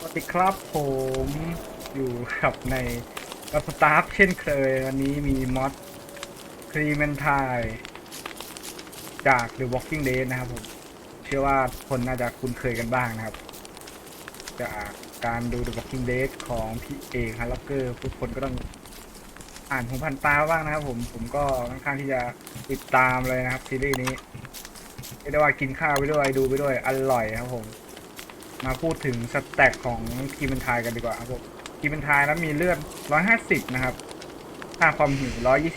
สวัสดีครับผมอยู่กับในกับสตาฟเช่นเคย วันนี้มีมอดครีเมนทายจาก The Walking Dead นะครับผม เชื่อว่าคนน่าจะคุ้นเคยกันบ้างนะครับ จากการดู The Walking Dead ของพี่เอกฮันล็อกเกอร์ทุกคนก็ต้องอ่านผมพันตาบ้างนะครับผมผมก็ค่อนข้างที่จะติดตามเลยนะครับซีรีส์นี้เรียกได้ว่ากินข้าวไปด้วยดูไปด้วยอร่อยครับผม มาพูดถึงสแต็กของคีมันทายกันดีกว่าครับผมคีมันทายแล้วมีเลือด 150 นะครับ ค่าความหิว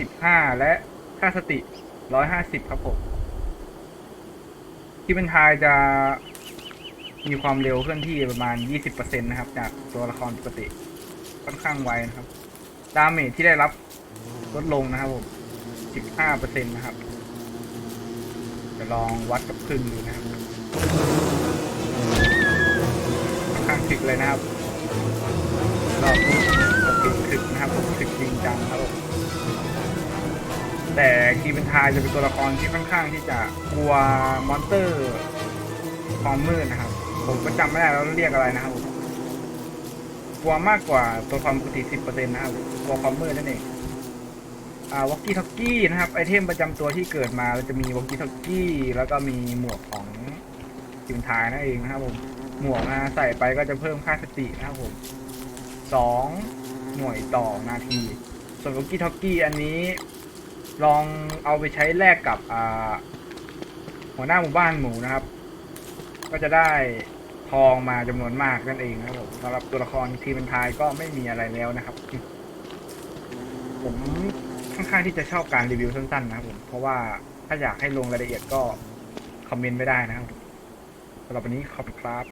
125 และค่าสติ 150 ครับผมคีมันทายจะมีความเร็วเคลื่อนที่ประมาณ 20%นะครับ จากตัวละครปกติ ค่อนข้างไวนะครับ ดาเมจที่ได้รับลดลงนะครับผม 15%นะครับ จะลองวัดกับพึ่งดูนะครับ กเลยนะครับรอบนี้ถึกถึกนะครับผมถึกจริงจังครับผมแต่คีเป็นทายจะเป็นตัวละครที่ค่อนข้างที่จะกลัวมอนเตอร์ความมืดนะครับ ผมก็จำไม่ได้แล้วเรียกอะไรนะครับผมกลัวมากกว่าตัวความปกติ10%นะครับกลัวความมืดนั่นเองอ่าวอกกี้ท็อกกี้นะครับไอเทมประจำตัวที่เกิดมาเราจะมีวอกกี้ท็อกกี้แล้วก็มีหมวกของคีเป็นทายนั่นเองนะครับผม หมวกนะใส่ไปก็จะเพิ่มค่าสตินะครับผมสองหน่วยต่อนาที ส่วนวอกกี้ท็อกกี้อันนี้ ลองเอาไปใช้แลกกับอ่าหัวหน้าหมู่บ้านหมูนะครับ ก็จะได้ทองมาจำนวนมากนั่นเองนะครับผมสำหรับตัวละครทีมเป็นทายก็ไม่มีอะไรแล้วนะครับ ผมค่อนข้างที่จะชอบการรีวิวสั้นๆนะครับผมเพราะว่าถ้าอยากให้ลงรายละเอียดก็คอมเมนต์ไม่ได้นะครับสำหรับวันนี้ขอบคุณครับ